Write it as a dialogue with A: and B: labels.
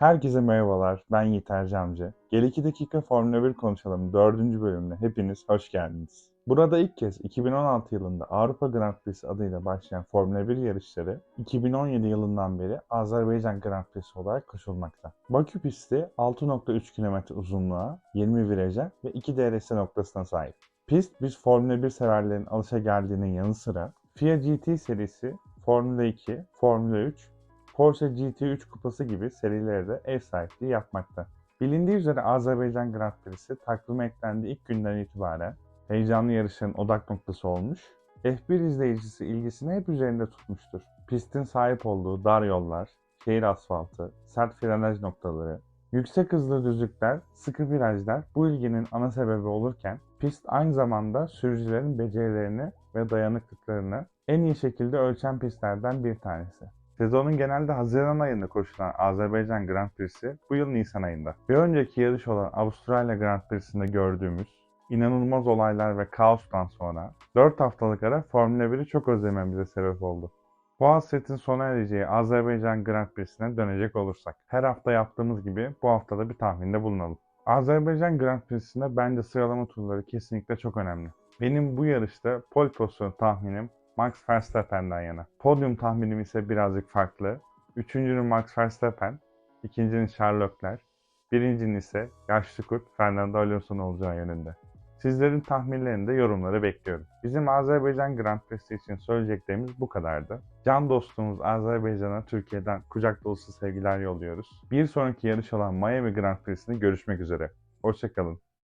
A: Herkese merhabalar, ben Yiğit Ercamcı. Gel 2 dakika Formula 1 konuşalım 4. bölümüne hepiniz hoş geldiniz. Burada ilk kez 2016 yılında Avrupa Grand Prix'si adıyla başlayan Formula 1 yarışları 2017 yılından beri Azerbaycan Grand Prix'si olarak koşulmakta. Bakü pisti 6.3 km uzunluğa, 20 viraja ve 2 DRS noktasına sahip. Pist biz Formula 1 severlerin alışa geldiğinin yanı sıra FIA GT serisi, Formula 2, Formula 3 Porsche GT3 kupası gibi serilere de ev sahipliği yapmakta. Bilindiği üzere Azerbaycan Grand Prix'si takvime eklendiği ilk günden itibaren heyecanlı yarışın odak noktası olmuş. F1 izleyicisi ilgisini hep üzerinde tutmuştur. Pistin sahip olduğu dar yollar, şehir asfaltı, sert frenaj noktaları, yüksek hızlı düzlükler, sıkı virajlar bu ilginin ana sebebi olurken pist aynı zamanda sürücülerin becerilerini ve dayanıklıklarını en iyi şekilde ölçen pistlerden bir tanesi. Sezonun genelde Haziran ayında koşulan Azerbaycan Grand Prix'si bu yıl Nisan ayında. Bir önceki yarış olan Avustralya Grand Prix'sinde gördüğümüz inanılmaz olaylar ve kaostan sonra 4 haftalık ara Formula 1'i çok özlememize sebep oldu. Bu hasretin sona ereceği Azerbaycan Grand Prix'sine dönecek olursak, her hafta yaptığımız gibi bu haftada bir tahminde bulunalım. Azerbaycan Grand Prix'sinde bence sıralama turları kesinlikle çok önemli. Benim bu yarışta pole pozisyonu tahminim Max Verstappen'den yana. Podyum tahminim ise birazcık farklı. Üçüncünün Max Verstappen, ikincinin Charles Leclerc, birincinin ise yaşlı kurt Fernando Alonso'nun olacağı yönünde. Sizlerin tahminlerini de yorumlara bekliyorum. Bizim Azerbaycan Grand Prix'si için söyleyeceklerimiz bu kadardı. Can dostumuz Azerbaycan'a Türkiye'den kucak dolusu sevgiler yolluyoruz. Bir sonraki yarış olan Miami Grand Prix'sinde görüşmek üzere. Hoşçakalın.